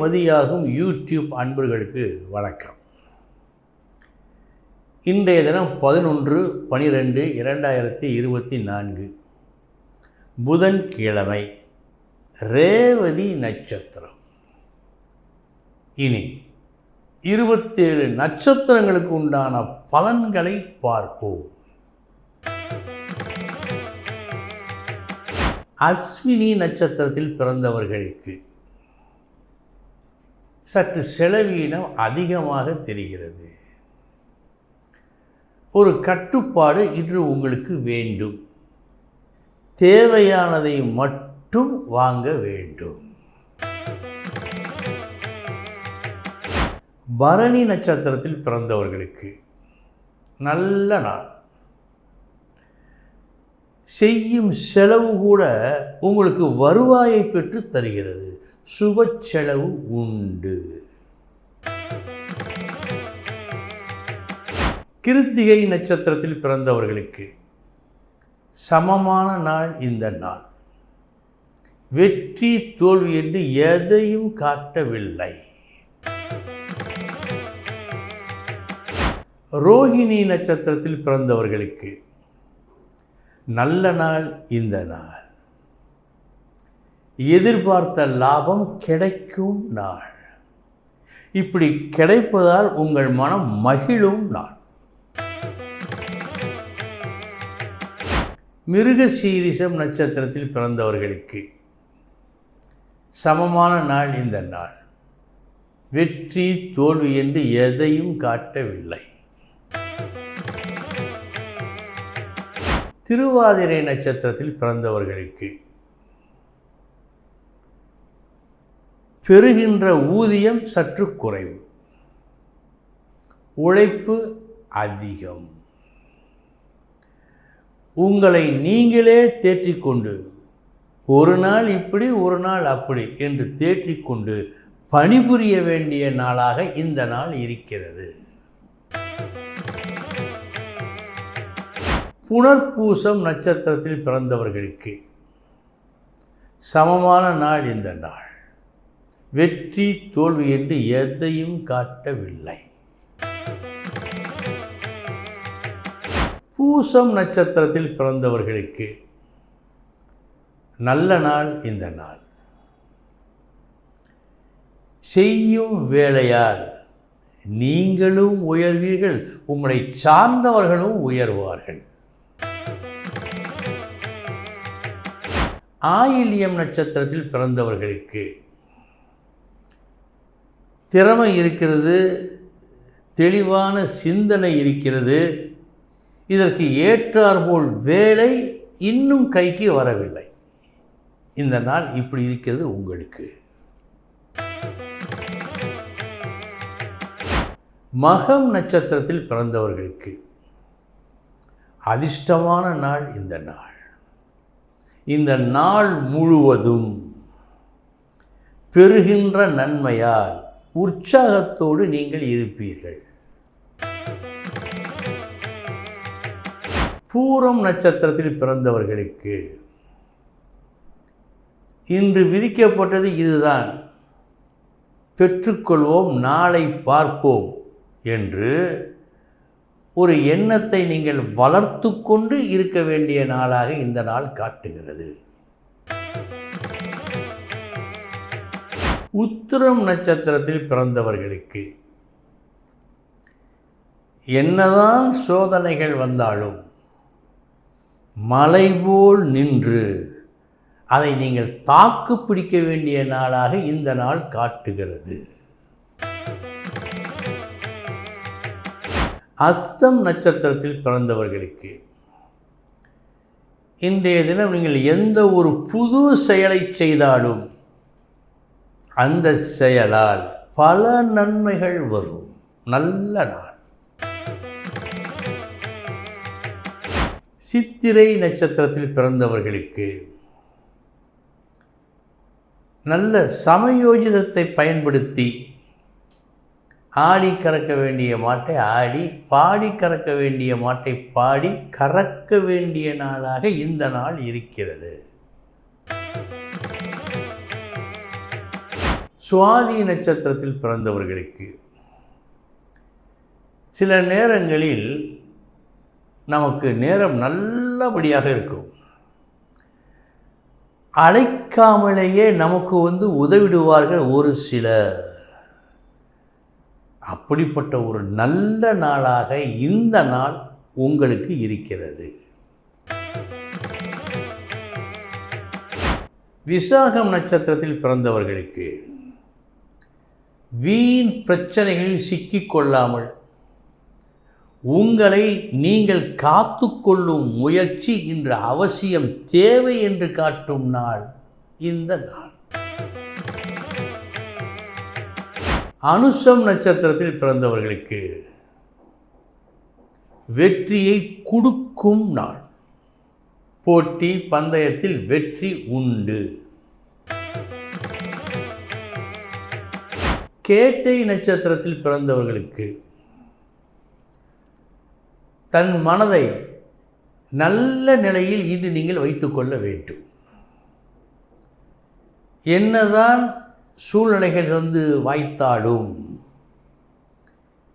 மதியாகும் YouTube அன்பர்களுக்கு வணக்கம். இன்றைய தினம் பதினொன்று பனிரெண்டு இரண்டாயிரத்தி இருபத்தி நான்கு. புதன்கிழமை ரேவதி நட்சத்திரம். இனி இருபத்தேழு நட்சத்திரங்களுக்கு உண்டான பலன்களை பார்ப்போம். அஸ்வினி நட்சத்திரத்தில் பிறந்தவர்களுக்கு சற்று செலவீனம் அதிகமாக தெரிகிறது. ஒரு கட்டுப்பாடு இன்று உங்களுக்கு வேண்டும். தேவையானதை மட்டும் வாங்க வேண்டும். பரணி நட்சத்திரத்தில் பிறந்தவர்களுக்கு நல்ல நாள். செய்யும் செலவு கூட உங்களுக்கு வருவாயை பெற்று தருகிறது. சுப செலவு உண்டு. கிருத்திகை நட்சத்திரத்தில் பிறந்தவர்களுக்கு சமமான நாள் இந்த நாள். வெற்றி தோல்வி என்று எதையும் காட்டவில்லை. ரோஹிணி நட்சத்திரத்தில் பிறந்தவர்களுக்கு நல்ல நாள் இந்த நாள். எதிர்பார்த்த லாபம் கிடைக்கும் நாள். இப்படி கிடைப்பதால் உங்கள் மனம் மகிழும் நாள். மிருக சீரிசம் நட்சத்திரத்தில் பிறந்தவர்களுக்கு சமமான நாள் இந்த நாள். வெற்றி தோல்வி என்று எதையும் காட்டவில்லை. திருவாதிரை நட்சத்திரத்தில் பிறந்தவர்களுக்கு பெறுகின்ற ஊதியம் சற்று குறைவு. உழைப்பு அதிகம். உங்களை நீங்களே தேற்றிக்கொண்டு ஒரு நாள் இப்படி ஒரு நாள் அப்படி என்று தேற்றிக்கொண்டு பணிபுரிய வேண்டிய நாளாக இந்த நாள் இருக்கிறது. புனர்பூசம் நட்சத்திரத்தில் பிறந்தவர்களுக்கு சமமான நாள் இந்த நாள். வெற்றி தோல்வி என்று எதையும் காட்டவில்லை. பூசம் நட்சத்திரத்தில் பிறந்தவர்களுக்கு நல்ல நாள் இந்த நாள். செய்யும் வேலையால் நீங்களும் உயர்வீர்கள் உங்களை சார்ந்தவர்களும் உயர்வார்கள். ஆயிலியம் நட்சத்திரத்தில் பிறந்தவர்களுக்கு திறமை இருக்கிறது தெளிவான சிந்தனை இருக்கிறது இதற்கு ஏற்றாற்போல் வேலை இன்னும் கைக்கு வரவில்லை. இந்த நாள் இப்படி இருக்கிறது உங்களுக்கு. மகம் நட்சத்திரத்தில் பிறந்தவர்களுக்கு அதிர்ஷ்டமான நாள் இந்த நாள். இந்த நாள் முழுவதும் பெறுகின்ற நன்மையால் உற்சாகத்தோடு நீங்கள் இருப்பீர்கள். பூரம் நட்சத்திரத்தில் பிறந்தவர்களுக்கு இன்று விதிக்கப்பட்டது இதுதான். பெற்றுக்கொள்வோம் நாளை பார்ப்போம் என்று ஒரு எண்ணத்தை நீங்கள் வளர்த்து கொண்டு இருக்க வேண்டிய நாளாக இந்த நாள் காட்டுகிறது. உத்திரம் நட்சத்திரத்தில் பிறந்தவர்களுக்கு என்னதான் சோதனைகள் வந்தாலும் மலை போல் நின்று அதை நீங்கள் தாக்கு பிடிக்க வேண்டிய நாளாக இந்த நாள் காட்டுகிறது. அஸ்தம் நட்சத்திரத்தில் பிறந்தவர்களுக்கு இன்றைய தினம் நீங்கள் எந்த ஒரு புது செயலை செய்தாலும் அந்த செயலால் பல நன்மைகள் வரும். நல்ல நாள். சித்திரை நட்சத்திரத்தில் பிறந்தவர்களுக்கு நல்ல சமயோஜிதத்தை பயன்படுத்தி ஆடி கறக்க வேண்டிய மாட்டை ஆடி பாடி கறக்க வேண்டிய மாட்டை பாடி கறக்க வேண்டிய நாளாக இந்த நாள் இருக்கிறது. சுவாதி நட்சத்திரத்தில் பிறந்தவர்களுக்கு. சில நேரங்களில் நமக்கு நேரம் நல்லபடியாக இருக்கும். அழைக்காமலேயே நமக்கு வந்து உதவிடுவார்கள் ஒரு சில அப்படிப்பட்ட ஒரு நல்ல நாளாக இந்த நாள் உங்களுக்கு இருக்கிறது. விசாகம் நட்சத்திரத்தில் பிறந்தவர்களுக்கு வீண் பிரச்சனைகளில் சிக்கிக்கொள்ளாமல் உங்களை நீங்கள் காத்து கொள்ளும் முயற்சி இன்று அவசியம் தேவை என்று காட்டும் நாள் இந்த நாள். அனுஷம் நட்சத்திரத்தில் பிறந்தவர்களுக்கு வெற்றியை கொடுக்கும் நாள். போட்டி பந்தயத்தில் வெற்றி உண்டு. கேட்டை நட்சத்திரத்தில் பிறந்தவர்களுக்கு தன் மனதை நல்ல நிலையில் இன்று நீங்கள் வைத்துக்கொள்ள வேண்டும். என்னதான் சூழ்நிலைகள் வந்து வாய்த்தாலும்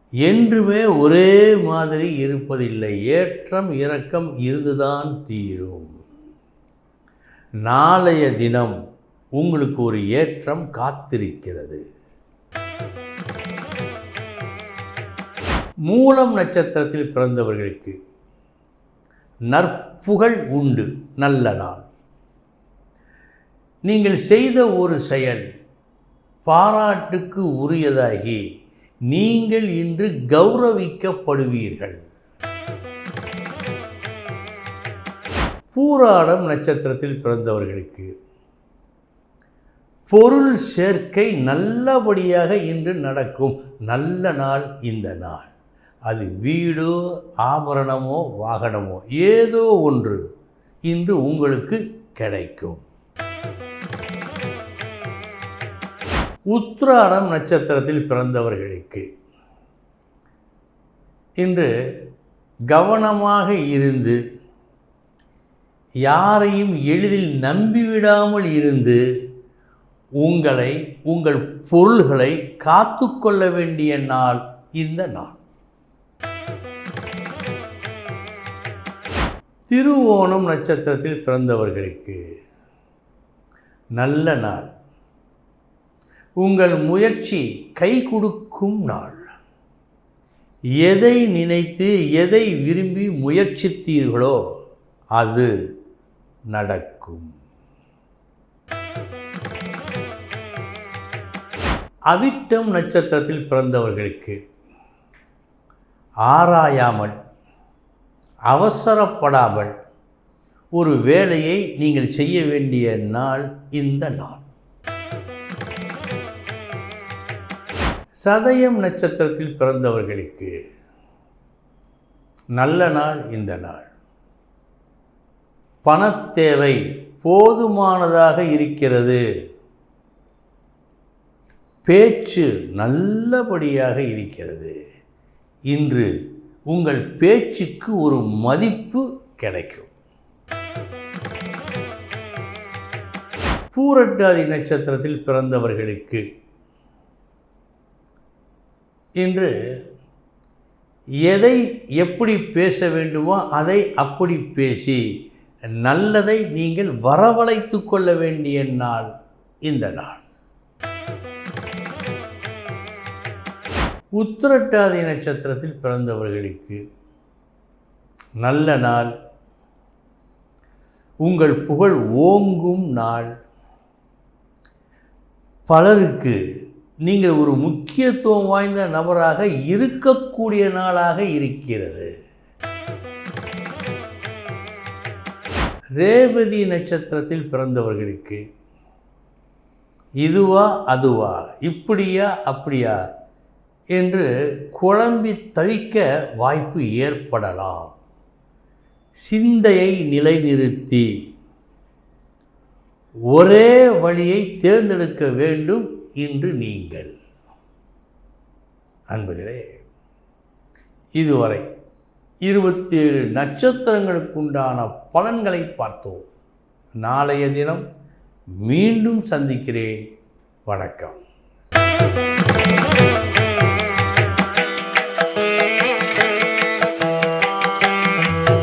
என்றுமே ஒரே மாதிரி இருப்பதில்லை. ஏற்றம் இறக்கம் இருந்துதான் தீரும். நாளைய தினம் உங்களுக்கு ஒரு ஏற்றம் காத்திருக்கிறது. மூலம் நட்சத்திரத்தில் பிறந்தவர்களுக்கு நற்புகழ் உண்டு நல்ல நாள். நீங்கள் செய்த ஒரு செயல் பாராட்டுக்கு உரியதாகி நீங்கள் இன்று கௌரவிக்கப்படுவீர்கள். பூராடம் நட்சத்திரத்தில் பிறந்தவர்களுக்கு பொருள் சேர்க்கை நல்லபடியாக இன்று நடக்கும். நல்ல நாள் இந்த நாள். அது வீடோ ஆபரணமோ வாகனமோ ஏதோ ஒன்று இன்று உங்களுக்கு கிடைக்கும். உத்ராடம் நட்சத்திரத்தில் பிறந்தவர்களுக்கு இன்று கவனமாக இருந்து யாரையும் எளிதில் நம்பிவிடாமல் இருந்து உங்களை உங்கள் பொருள்களை காத்து கொள்ள வேண்டிய நாள் இந்த நாள். திருவோணம் நட்சத்திரத்தில் பிறந்தவர்களுக்கு நல்ல நாள். உங்கள் முயற்சி கை கொடுக்கும் நாள். எதை நினைத்து எதை விரும்பி முயற்சித்தீர்களோ அது நடக்கும். அவிட்டம் நட்சத்திரத்தில் பிறந்தவர்களுக்கு ஆராயாமல் அவசரப்படாமல் ஒரு வேலையை நீங்கள் செய்ய வேண்டிய நாள் இந்த நாள். சதயம் நட்சத்திரத்தில் பிறந்தவர்களுக்கு நல்ல நாள் இந்த நாள். பணத்தேவை போதுமானதாக இருக்கிறது. பேச்சு நல்லபடியாக இருக்கிறது. இன்று உங்கள் பேச்சுக்கு ஒரு மதிப்பு கிடைக்கும். பூரட்டாதி நட்சத்திரத்தில் பிறந்தவர்களுக்கு இன்று எதை எப்படி பேச வேண்டுமோ அதை அப்படி பேசி நல்லதை நீங்கள் வரவழைத்து கொள்ள வேண்டிய நாள் இந்த நாள். உத்திரட்டாதி நட்சத்திரத்தில் பிறந்தவர்களுக்கு நல்ல நாள். உங்கள் புகழ் ஓங்கும் நாள். பலருக்கு நீங்கள் ஒரு முக்கியத்துவம் வாய்ந்த நபராக இருக்கக்கூடிய நாளாக இருக்கிறது. ரேவதி நட்சத்திரத்தில் பிறந்தவர்களுக்கு இதுவா அதுவா இப்படியா அப்படியா என்று குழம்பி தவிக்க வாய்ப்பு ஏற்படலாம். சிந்தையை நிலைநிறுத்தி ஒரே வழியை தேர்ந்தெடுக்க வேண்டும் இன்று நீங்கள். அன்புகளே இதுவரை இருபத்தேழு நட்சத்திரங்களுக்குண்டான பலன்களை பார்த்தோம். நாளைய தினம் மீண்டும் சந்திக்கிறேன். வணக்கம்.